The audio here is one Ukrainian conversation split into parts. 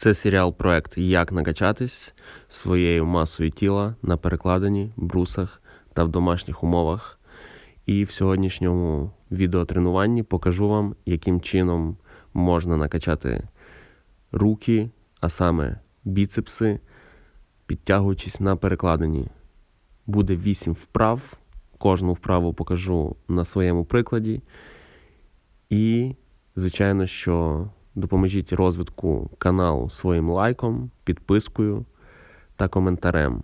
Це серіал проект Як накачатись своєю масою тіла на перекладині, брусах та в домашніх умовах. І в сьогоднішньому відеотренуванні покажу вам, яким чином можна накачати руки, а саме біцепси, підтягуючись на перекладині. Буде 8 вправ. Кожну вправу покажу на своєму прикладі. І, звичайно, що допоможіть розвитку каналу своїм лайком, підпискою та коментарем.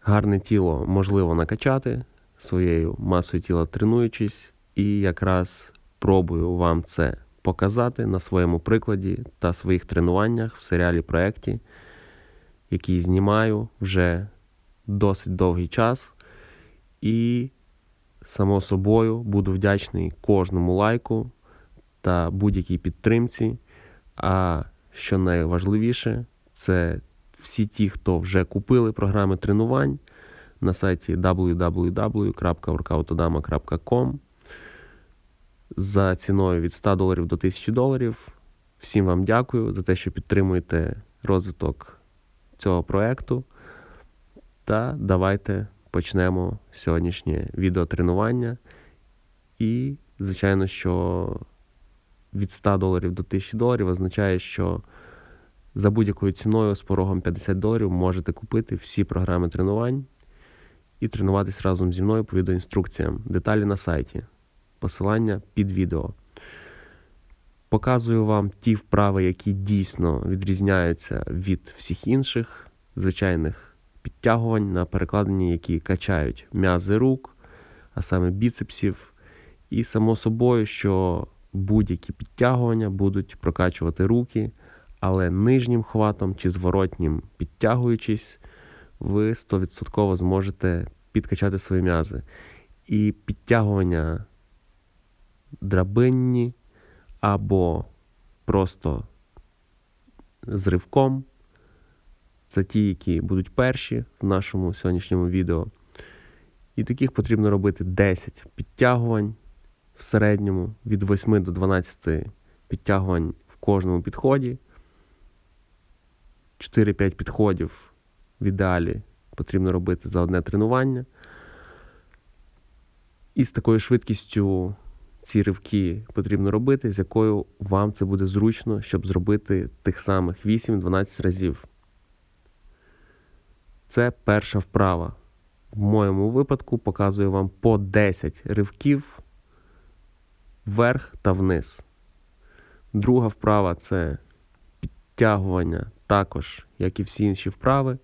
Гарне тіло можливо накачати своєю масою тіла тренуючись, і якраз пробую вам це показати на своєму прикладі та своїх тренуваннях в серіалі проєкті, який знімаю вже досить довгий час. І, само собою, буду вдячний кожному лайку та будь-якій підтримці. А що найважливіше, це всі ті, хто вже купили програми тренувань на сайті www.workoutodama.com за ціною від 100 доларів до 1000 доларів. Всім вам дякую за те, що підтримуєте розвиток цього проєкту. Та давайте почнемо сьогоднішнє відеотренування. І, звичайно, що від 100 доларів до 1000 доларів означає, що за будь-якою ціною з порогом 50 доларів можете купити всі програми тренувань і тренуватись разом зі мною по відеоінструкціям. Деталі на сайті. Посилання під відео. Показую вам ті вправи, які дійсно відрізняються від всіх інших звичайних підтягувань на перекладенні, які качають м'язи рук, а саме біцепсів. І само собою, що будь-які підтягування будуть прокачувати руки, але нижнім хватом чи зворотнім підтягуючись, ви 100% зможете підкачати свої м'язи. І підтягування драбинні або просто з ривком. Це ті, які будуть перші в нашому сьогоднішньому відео. І таких потрібно робити 10 підтягувань в середньому від 8 до 12 підтягувань в кожному підході. 4-5 підходів в ідеалі потрібно робити за одне тренування. І з такою швидкістю ці ривки потрібно робити, з якою вам це буде зручно, щоб зробити тих самих 8-12 разів. Це перша вправа. В моєму випадку показую вам по 10 ривків вверх та вниз. Друга вправа це підтягування, також, як і всі інші вправи.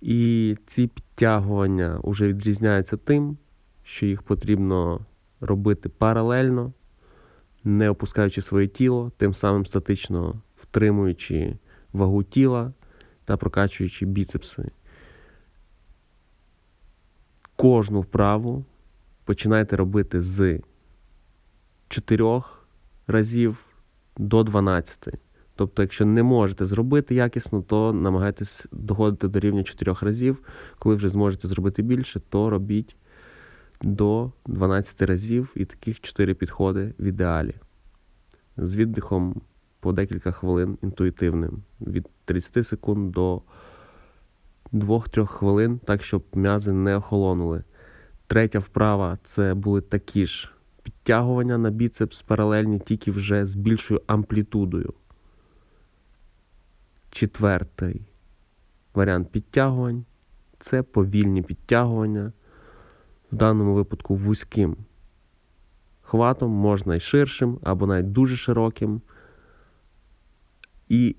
І ці підтягування вже відрізняються тим, що їх потрібно робити паралельно, не опускаючи своє тіло, тим самим статично втримуючи вагу тіла та прокачуючи біцепси. Кожну вправу починайте робити з 4 разів до 12. Тобто, якщо не можете зробити якісно, то намагайтесь доходити до рівня 4 разів. Коли вже зможете зробити більше, то робіть до 12 разів і таких 4 підходи в ідеалі. З віддихом по декілька хвилин інтуїтивним. Від 30 секунд до 2-3 хвилин, так, щоб м'язи не охолонули. Третя вправа це були такі ж підтягування на біцепс паралельні, тільки вже з більшою амплітудою. Четвертий варіант підтягувань це повільні підтягування, в даному випадку вузьким хватом, можна і ширшим, або навіть дуже широким. І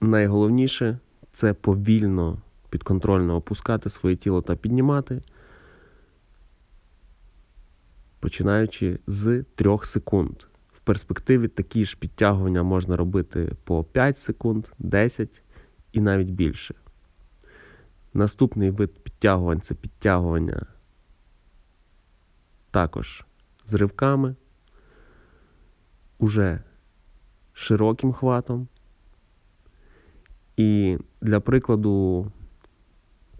найголовніше це повільно, підконтрольно опускати своє тіло та піднімати, починаючи з 3 секунд. В перспективі такі ж підтягування можна робити по 5 секунд, 10 і навіть більше. Наступний вид підтягувань це підтягування також з ривками, уже широким хватом. І для прикладу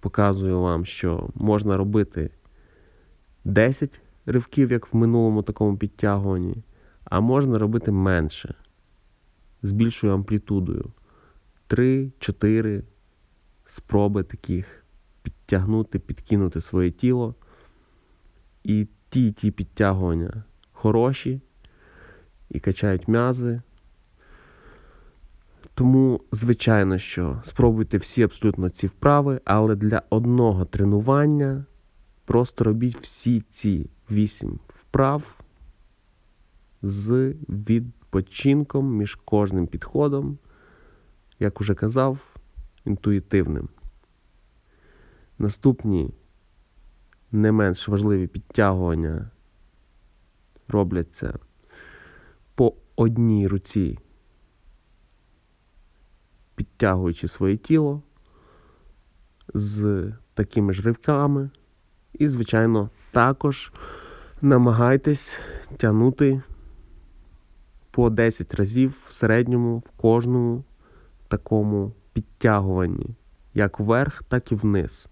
показую вам, що можна робити 10 ривків, як в минулому такому підтягуванні, а можна робити менше. з більшою амплітудою. 3-4 спроби таких підтягнути, підкинути своє тіло. І ті ті підтягування хороші і качають м'язи. Тому, звичайно, що спробуйте всі абсолютно ці вправи, але для одного тренування просто робіть всі ці вісім вправ з відпочинком між кожним підходом, як уже казав, інтуїтивним. Наступні не менш важливі підтягування робляться по одній руці, підтягуючи своє тіло з такими ж ривками. І, звичайно, також намагайтесь тягнути по 10 разів в середньому в кожному такому підтягуванні, як вверх, так і вниз.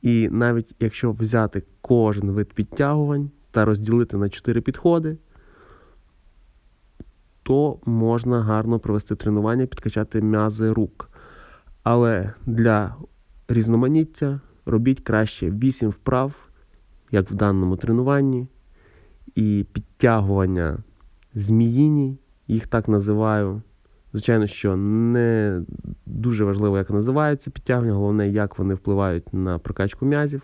І навіть якщо взяти кожен вид підтягувань та розділити на 4 підходи, то можна гарно провести тренування, підкачати м'язи рук. Але для різноманіття робіть краще 8 вправ, як в даному тренуванні, і підтягування зміїні, їх так називаю. Звичайно, що не дуже важливо, як називаються підтягування, головне, як вони впливають на прокачку м'язів.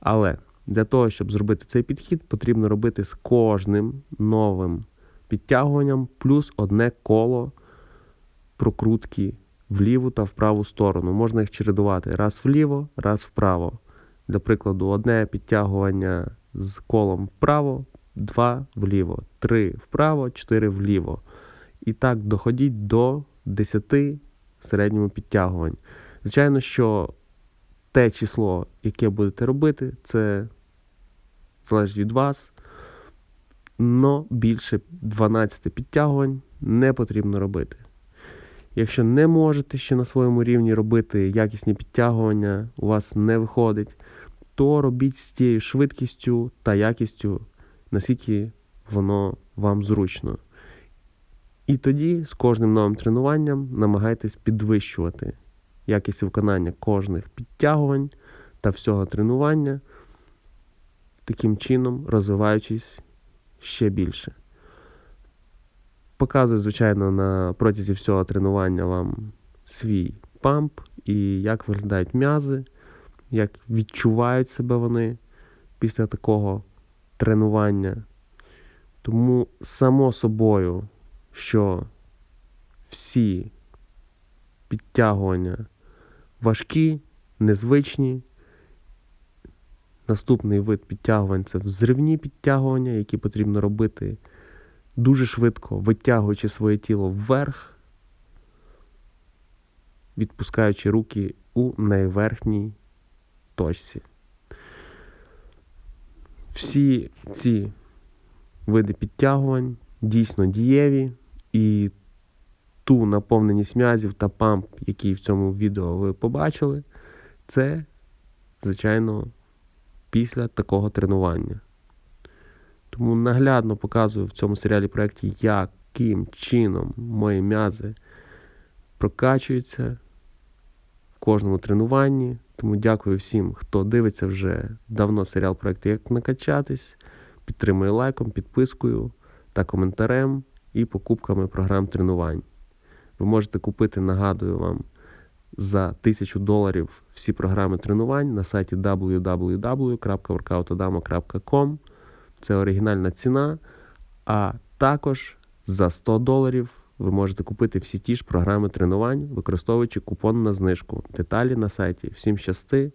Але для того, щоб зробити цей підхід, потрібно робити з кожним новим підтягуванням плюс одне коло прокрутки в ліву та в праву сторону. Можна їх чередувати раз вліво, раз вправо. Для прикладу, одне підтягування з колом вправо, два вліво, три вправо, чотири вліво. І так доходіть до 10 в середньому підтягувань. Звичайно, що те число, яке будете робити, це залежить від вас. Но більше 12 підтягувань не потрібно робити. Якщо не можете ще на своєму рівні робити якісні підтягування, у вас не виходить, то робіть з тією швидкістю та якістю, наскільки воно вам зручно. І тоді з кожним новим тренуванням намагайтесь підвищувати якість виконання кожних підтягувань та всього тренування, таким чином розвиваючись ще більше. Показую, звичайно, на протязі всього тренування вам свій памп і як виглядають м'язи, як відчувають себе вони після такого тренування. Тому, само собою, що всі підтягування важкі, незвичні. Наступний вид підтягувань це взривні підтягування, які потрібно робити дуже швидко, витягуючи своє тіло вверх, відпускаючи руки у найверхній точці. Всі ці види підтягувань дійсно дієві, і ту наповненість м'язів та памп, який в цьому відео ви побачили, це, звичайно, після такого тренування. Тому наглядно показую в цьому серіалі проєкті, яким чином мої м'язи прокачуються в кожному тренуванні. Тому дякую всім, хто дивиться вже давно серіал проєкту Як накачатись. Підтримує лайком, підпискою та коментарем і покупками програм тренувань. Ви можете купити, нагадую вам, за 1000 доларів всі програми тренувань на сайті www.workoutodamo.com. Це оригінальна ціна. А також за 100 доларів ви можете купити всі ті ж програми тренувань, використовуючи купон на знижку. Деталі на сайті. Всім щасти!